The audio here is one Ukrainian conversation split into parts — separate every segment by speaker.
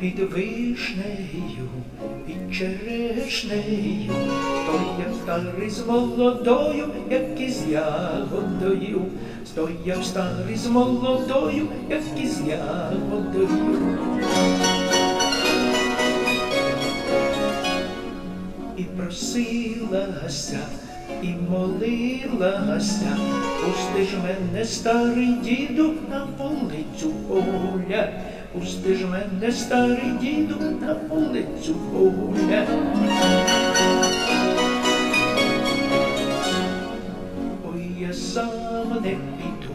Speaker 1: під вишнею, під черешнею, стояв старий з молодою, як із ягодою, стояв старий з молодою, як із ягодою. І просилася, і молилася, пусти ж мене, старий діду, на вулицю гулять, пусти ж мене, старий діду, на вулицю гулять. Ой, я сам не піду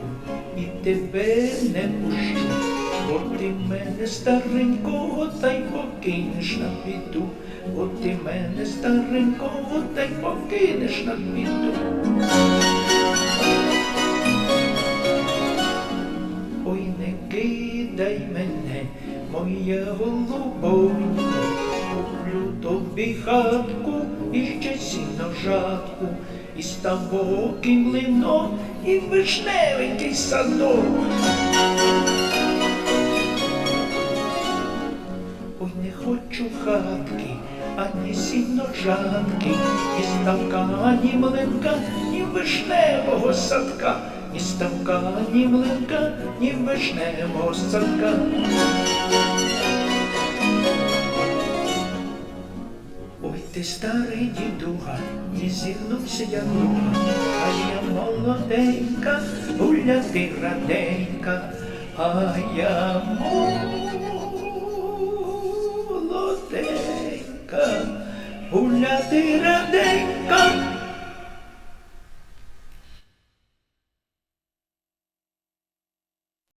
Speaker 1: і тебе не пущу, бо ти мене старенького та й покинеш на біду, бо ти мене старенького та й покинеш на біду. Ой, не кидай мене, моя голубонько, куплю тобі хатку і ще сіно жатку, і ставок, і млинок, і вишневенький садок. Ой, не хочу хатки, ані сіножатки, ні ставка, ані млинка, ні вишневого садка, ні ставка, ні млинка, ні вишневого садка. Ти старий дідуга, не зігнувся я нога, а я молоденька, гуляти раденька, а я молоденька, гуляти раденька,